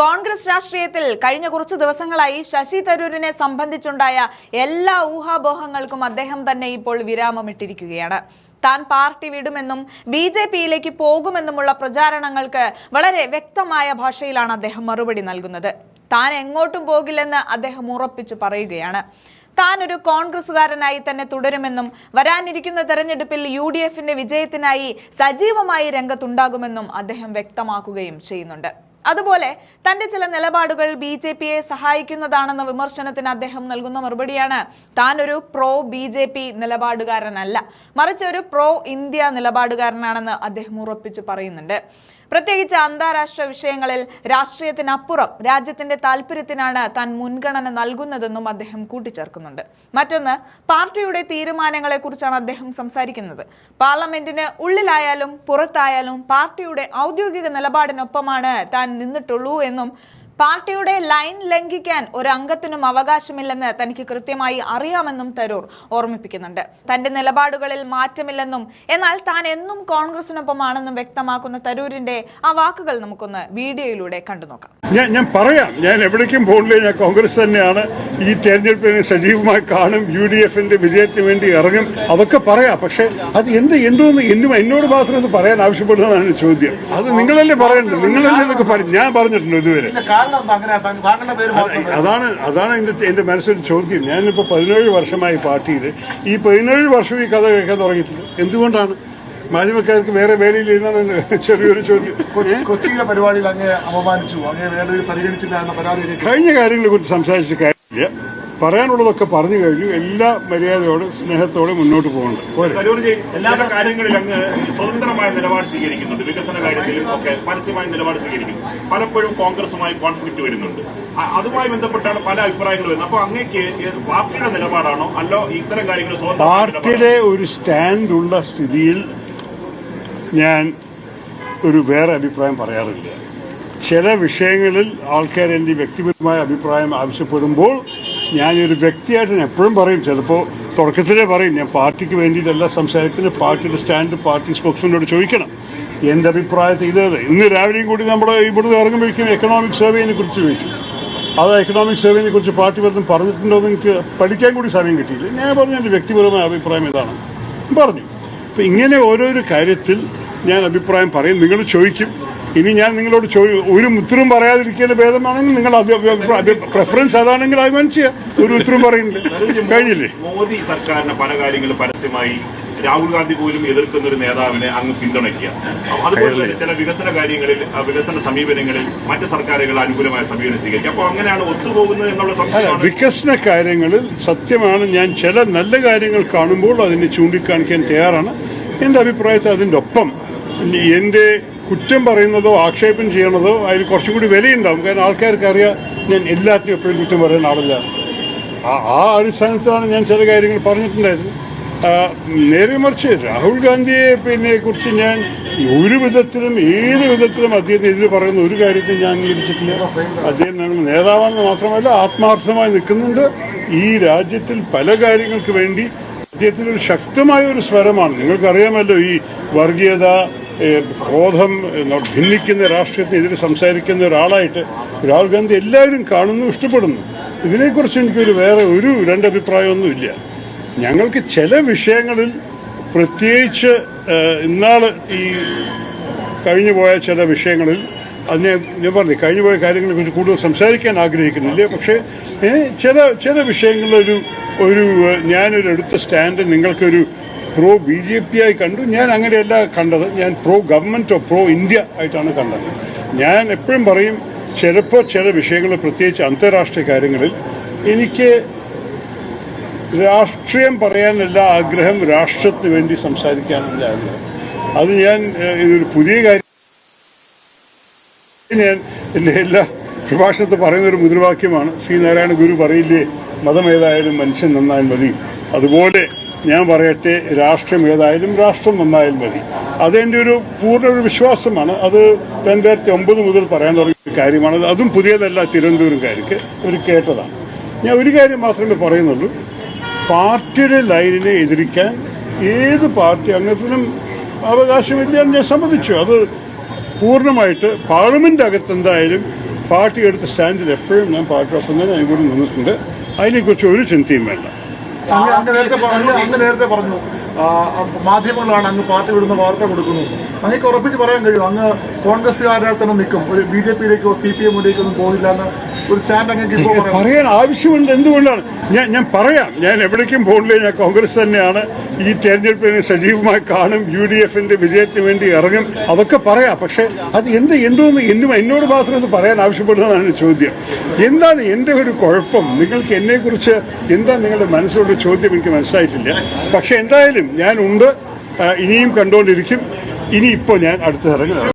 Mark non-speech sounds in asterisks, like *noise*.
കോൺഗ്രസ് രാഷ്ട്രീയത്തിൽ കഴിഞ്ഞ കുറച്ചു ദിവസങ്ങളായി ശശി തരൂരിനെ സംബന്ധിച്ചുണ്ടായ എല്ലാ ഊഹാപോഹങ്ങൾക്കും അദ്ദേഹം തന്നെ ഇപ്പോൾ വിരാമമിട്ടിരിക്കുകയാണ്. താൻ പാർട്ടി വിടുമെന്നും ബി ജെ പിയിലേക്ക് പോകുമെന്നുമുള്ള പ്രചാരണങ്ങൾക്ക് വളരെ വ്യക്തമായ ഭാഷയിലാണ് അദ്ദേഹം മറുപടി നൽകുന്നത്. താൻ എങ്ങോട്ടും പോകില്ലെന്ന് അദ്ദേഹം ഉറപ്പിച്ചു പറയുകയാണ്. താൻ ഒരു കോൺഗ്രസുകാരനായി തന്നെ തുടരുമെന്നും വരാനിരിക്കുന്ന തെരഞ്ഞെടുപ്പിൽ യു ഡി എഫിന്റെ വിജയത്തിനായി സജീവമായി രംഗത്തുണ്ടാകുമെന്നും അദ്ദേഹം വ്യക്തമാക്കുകയും ചെയ്യുന്നുണ്ട്. അതുപോലെ തന്റെ ചില നിലപാടുകൾ ബി ജെ പിയെ സഹായിക്കുന്നതാണെന്ന വിമർശനത്തിന് അദ്ദേഹം നൽകുന്ന മറുപടിയാണ്. താൻ ഒരു പ്രോ ബി ജെ പി നിലപാടുകാരനല്ല. മറിച്ച് ഒരു പ്രോ ഇന്ത്യ നിലപാടുകാരനാണെന്ന് അദ്ദേഹം ഉറപ്പിച്ചു പറയുന്നുണ്ട്. പ്രത്യേകിച്ച് അന്താരാഷ്ട്ര വിഷയങ്ങളിൽ രാഷ്ട്രീയത്തിനപ്പുറം രാജ്യത്തിന്റെ താല്പര്യത്തിനാണ് താൻ മുൻഗണന നൽകുന്നതെന്നും അദ്ദേഹം കൂട്ടിച്ചേർക്കുന്നുണ്ട്. മറ്റൊന്ന് പാർട്ടിയുടെ തീരുമാനങ്ങളെ കുറിച്ചാണ് അദ്ദേഹം സംസാരിക്കുന്നത്. പാർലമെന്റിന് ഉള്ളിലായാലും പുറത്തായാലും പാർട്ടിയുടെ ഔദ്യോഗിക നിലപാടിനൊപ്പമാണ് താൻ നിന്നിട്ടുള്ളൂ എന്നും പാർട്ടിയുടെ ലൈൻ ലംഘിക്കാൻ ഒരു അംഗത്തിനും അവകാശമില്ലെന്ന് തനിക്ക് കൃത്യമായി അറിയാമെന്നും തരൂർ ഓർമ്മിപ്പിക്കുന്നുണ്ട്. തന്റെ നിലപാടുകളിൽ മാറ്റമില്ലെന്നും എന്നാൽ താൻ എന്നും കോൺഗ്രസിനൊപ്പമാണെന്നും വ്യക്തമാക്കുന്ന തരൂരിന്റെ ആ വാക്കുകൾ നമുക്കൊന്ന് വീഡിയോയിലൂടെ കണ്ടു നോക്കാം ഞാൻ ഞാൻ പറയാം. ഞാൻ എവിടേക്കും പോകണ്ടേ ഞാൻ കോൺഗ്രസ് തന്നെയാണ്. ഈ തെരഞ്ഞെടുപ്പിനെ സജീവമായി കാണും. യു ഡി എഫിന്റെ വിജയത്തിന് വേണ്ടി ഇറങ്ങും. അതൊക്കെ പറയാം. പക്ഷെ അത് എന്ത് എന്തോന്ന് എന്നും എന്നോട് മാത്രം ഇത് പറയാൻ ആവശ്യപ്പെടുന്നതാണ് ചോദ്യം. അത് നിങ്ങളല്ലേ പറയുന്നത് നിങ്ങളല്ലേ ഇതൊക്കെ ഞാൻ പറഞ്ഞിട്ടുണ്ട് ഇതുവരെ. അതാണ് അതാണ് എന്റെ എന്റെ മനസ്സിൽ ചോദ്യം. ഞാനിപ്പോ പതിനേഴ് വർഷമായി പാർട്ടിയിൽ ഈ പതിനേഴ് വർഷം ഈ കഥ കേൾക്കാൻ തുടങ്ങിയിട്ടുണ്ട് എന്തുകൊണ്ടാണ്? മാധ്യമക്കാർക്ക് വേറെ വേലയിലിരുന്ന *laughs* ചെറിയൊരു ചോദ്യം? കൊച്ചിയിലെ പരിപാടിയിൽ അങ്ങേ അപമാനിച്ചു അങ്ങേ വേണ്ടതിൽ പരിഗണിച്ചില്ല എന്ന പരാതി കഴിഞ്ഞ കാര്യങ്ങളെ കുറിച്ച് സംസാരിച്ച കാര്യമില്ല. പറയാനുള്ളതൊക്കെ പറഞ്ഞു കഴിഞ്ഞു. എല്ലാ മര്യാദയോടെ സ്നേഹത്തോടെ മുന്നോട്ട് പോകേണ്ടത് എല്ലാ കാര്യങ്ങളിലും അങ്ങ് സ്വതന്ത്രമായ നിലപാട് സ്വീകരിക്കുന്നുണ്ട്. വികസന കാര്യത്തിലും ഒക്കെ പരസ്യമായ നിലപാട് സ്വീകരിക്കുന്നു. പലപ്പോഴും കോൺഗ്രസുമായി കോൺഫ്ലിക്ട് വരുന്നുണ്ട്. അതുമായി ബന്ധപ്പെട്ടാണ് പല അഭിപ്രായങ്ങൾ വരുന്നത്. അപ്പോൾ അങ്ങേക്ക് പാർട്ടിയുടെ നിലപാടാണോ? അല്ലോ ഇത്തരം കാര്യങ്ങൾ പാർട്ടിയിലെ ഒരു സ്റ്റാൻഡുള്ള സ്ഥിതിയിൽ ഞാൻ ഒരു വേറെ അഭിപ്രായം പറയാറില്ല. ചില വിഷയങ്ങളിൽ ആൾക്കാർ എന്റെ വ്യക്തിപരമായ അഭിപ്രായം ആവശ്യപ്പെടുമ്പോൾ ഞാനൊരു വ്യക്തിയായിട്ട് ഞാൻ എപ്പോഴും പറയും ചിലപ്പോൾ തുടക്കത്തിലേ പറയും ഞാൻ പാർട്ടിക്ക് വേണ്ടിയിട്ടല്ല സംസാരിക്കുന്നത് പാർട്ടിയുടെ സ്റ്റാൻഡ് പാർട്ടി സ്പോക്സ്മാനോട് ചോദിക്കണം. എന്റെ അഭിപ്രായത്തിൽ ഇതേത് ഇന്ന് രാവിലെയും കൂടി നമ്മൾ ഇവിടുന്ന് ഇറങ്ങുമ്പോഴേക്കും എക്കണോമിക് സർവേനെ കുറിച്ച് ചോദിച്ചു. അത് എക്കണോമിക് സർവേനെ കുറിച്ച് പാർട്ടി വല്ലതും പറഞ്ഞിട്ടുണ്ടോ എന്ന് എനിക്ക് പഠിക്കാൻ കൂടി സമയം കിട്ടിയില്ല. ഞാൻ പറഞ്ഞു എന്റെ വ്യക്തിപരമായ അഭിപ്രായം ഇതാണ്. പറഞ്ഞു. അപ്പം ഇങ്ങനെ ഓരോരോ കാര്യത്തിൽ ഞാൻ അഭിപ്രായം പറയും. നിങ്ങൾ ചോദിക്കും. ഇനി ഞാൻ നിങ്ങളോട് ഒരു ഉത്തരം പറയാതിരിക്കേണ്ട ഭേദമാണെങ്കിൽ നിങ്ങൾ പ്രിഫറൻസ് അതാണെങ്കിൽ അത് ചെയ്യാം ഒരു ഉത്തരം പറയുന്നില്ല. കഴിഞ്ഞില്ലേ? മോദി സർക്കാരിന്റെ പല കാര്യങ്ങളും പരസ്യമായി രാഹുൽ ഗാന്ധി പോലും എതിർക്കുന്ന ഒരു നേതാവിനെ അങ്ങ് പിന്തുണയ്ക്കുക. അതുപോലെ തന്നെ ചില വികസന കാര്യങ്ങളിൽ ആ വികസന സമീപനങ്ങളിൽ മറ്റ് സർക്കാരുകൾ അനുകൂലമായ സമീപനം സ്വീകരിക്കുക. അപ്പോൾ അങ്ങനെയാണ് ഒത്തുപോകുന്നത് എന്നുള്ള സംശയം വികസന കാര്യങ്ങളിൽ സത്യമാണ് ഞാൻ ചില നല്ല കാര്യങ്ങൾ കാണുമ്പോൾ അതിനെ ചൂണ്ടിക്കാണിക്കാൻ തയ്യാറാണ്. എന്റെ അഭിപ്രായത്തിൽ അതിന്റെ ഒപ്പം എന്റെ എന്റെ കുറ്റം പറയുന്നതോ ആക്ഷേപം ചെയ്യണതോ അതിൽ കുറച്ചും കൂടി വിലയുണ്ടാവും. കാരണം ആൾക്കാർക്ക് അറിയാം ഞാൻ എല്ലാത്തിനും എപ്പോഴും കുറ്റം പറയുന്ന ആളല്ല. ആ ആ അടിസ്ഥാനത്തിലാണ് ഞാൻ ചില കാര്യങ്ങൾ പറഞ്ഞിട്ടുണ്ടായിരുന്നു നേരെ മറിച്ച് രാഹുൽ ഗാന്ധിയെ പിന്നെ കുറിച്ച് ഞാൻ ഒരു വിധത്തിലും ഏത് വിധത്തിലും അദ്ദേഹത്തിന് എതിര് പറയുന്ന ഒരു കാര്യത്തിൽ ഞാൻ അംഗീകരിച്ചിട്ടില്ല. അദ്ദേഹം ഞങ്ങൾ നേതാവാണെന്ന് മാത്രമല്ല ആത്മാർത്ഥമായി നിൽക്കുന്നുണ്ട്. ഈ രാജ്യത്തിൽ പല കാര്യങ്ങൾക്ക് വേണ്ടി അദ്ദേഹത്തിന് ഒരു ശക്തമായ ഒരു സ്വരമാണ്. നിങ്ങൾക്കറിയാമല്ലോ ഈ വർഗീയത ക്രോധം ഭിന്നിക്കുന്ന രാഷ്ട്രീയത്തിനെതിരെ സംസാരിക്കുന്ന ഒരാളായിട്ട് രാഹുൽ ഗാന്ധി എല്ലാവരും കാണുന്നു ഇഷ്ടപ്പെടുന്നു. ഇതിനെക്കുറിച്ച് എനിക്കൊരു വേറെ ഒരു രണ്ടഭിപ്രായമൊന്നുമില്ല. ഞങ്ങൾക്ക് ചില വിഷയങ്ങളിൽ പ്രത്യേകിച്ച് ഇന്നാൾ ഈ കഴിഞ്ഞു പോയ ചില വിഷയങ്ങളിൽ അത് ഞാൻ ഞാൻ പറഞ്ഞു കഴിഞ്ഞു പോയ കാര്യങ്ങളെ കുറിച്ച് കൂടുതൽ സംസാരിക്കാൻ ആഗ്രഹിക്കുന്നില്ല. പക്ഷേ ചില ചില വിഷയങ്ങളിലൊരു ഒരു ഞാനൊരു എടുത്ത സ്റ്റാൻഡ് നിങ്ങൾക്കൊരു പ്രോ ബി ജെ പി ആയി കണ്ടു. ഞാൻ അങ്ങനെയല്ല കണ്ടത്. ഞാൻ പ്രോ ഗവൺമെന്റ് പ്രോ ഇന്ത്യ ആയിട്ടാണ് കണ്ടത്. ഞാൻ എപ്പോഴും പറയും ചിലപ്പോൾ ചില വിഷയങ്ങൾ പ്രത്യേകിച്ച് അന്താരാഷ്ട്രീയ കാര്യങ്ങളിൽ എനിക്ക് രാഷ്ട്രീയം പറയാനല്ല ആഗ്രഹം രാഷ്ട്രത്തിന് വേണ്ടി സംസാരിക്കാനല്ല ആഗ്രഹം. അത് ഞാൻ ഇതൊരു പുതിയ കാര്യം. ഞാൻ എന്റെ എല്ലാ പ്രഭാഷണത്തിൽ പറയുന്ന ഒരു മുദ്രാവാക്യമാണ്. ശ്രീനാരായണ ഗുരു പറയില്ലേ മതമേതായാലും മനുഷ്യൻ നന്നായി മതി. അതുപോലെ ഞാൻ പറയട്ടെ രാഷ്ട്രം ഏതായാലും രാഷ്ട്രം നന്നായാലും മതി. അതെന്റെ ഒരു പൂർണ ഒരു വിശ്വാസമാണ്. അത് രണ്ടായിരത്തി ഒമ്പത് മുതൽ പറയാൻ തുടങ്ങിയ കാര്യമാണ്. അതും പുതിയതല്ല തിരുവനന്തപുരംകാർക്ക് ഒരു കേട്ടതാണ്. ഞാൻ ഒരു കാര്യം മാത്രമേ പറയുന്നുള്ളൂ. പാർട്ടിയുടെ ലൈനിനെ എതിരിക്കാൻ ഏത് പാർട്ടി അംഗത്തിനും അവകാശമില്ല എന്ന് ഞാൻ സമ്മതിച്ചു. അത് പൂർണമായിട്ട് പാർലമെന്റ് അകത്ത് എന്തായാലും പാർട്ടി എടുത്ത സ്റ്റാൻഡിൽ എപ്പോഴും ഞാൻ പാർട്ടിയൊപ്പം തന്നെ അതിനെ കൂടി നിന്നിട്ടുണ്ട്. അതിനെക്കുറിച്ച് ഒരു ചിന്തയും വേണ്ട. അങ്ങ് നേരത്തെ പറഞ്ഞു അങ്ങ് നേരത്തെ പറഞ്ഞു. മാധ്യമങ്ങളാണ് അങ്ങ് പാർട്ടി വിടുന്ന വാർത്ത കൊടുക്കുന്നത്. അങ്ങേക്ക് ഉറപ്പിച്ച് പറയാൻ കഴിയും അങ്ങ് കോൺഗ്രസ്സുകാരുടെ തന്നെ നിൽക്കും. ഒരു ബി ജെ പിയിലേക്കോ സി പി എമ്മിലേക്കോ ഒന്നും പോകില്ല എന്ന് ഒരു സ്റ്റാൻഡ് അങ്ങേക്ക് ഇപ്പോൾ പറയാൻ ആവശ്യമുണ്ട് എന്തുകൊണ്ടാണ്? ഞാൻ ഞാൻ പറയാം ഞാൻ എവിടേക്കും പോകില്ല ഞാൻ കോൺഗ്രസ് തന്നെയാണ്. ഈ തെരഞ്ഞെടുപ്പിനെ സജീവമായി കാണും യു ഡി എഫിന്റെ വിജയത്തിന് വേണ്ടി ഇറങ്ങും അതൊക്കെ പറയാം. പക്ഷെ അത് എന്ത് എന്തോന്ന് എന്നും എന്നോട് മാത്രം ഒന്ന് പറയാൻ ആവശ്യപ്പെടുന്നതാണ് ചോദ്യം. എന്താണ് എന്റെ ഒരു കുഴപ്പം? നിങ്ങൾക്ക് എന്നെക്കുറിച്ച് എന്താ നിങ്ങളുടെ മനസ്സിലുള്ള ചോദ്യം? എനിക്ക് മനസ്സിലായിട്ടില്ല. പക്ഷെ എന്തായാലും ഞാൻ ഉണ്ട് ഇനിയും കണ്ടുകൊണ്ടിരിക്കും ഇനി ഞാൻ അടുത്ത് ഇറങ്ങുന്നത്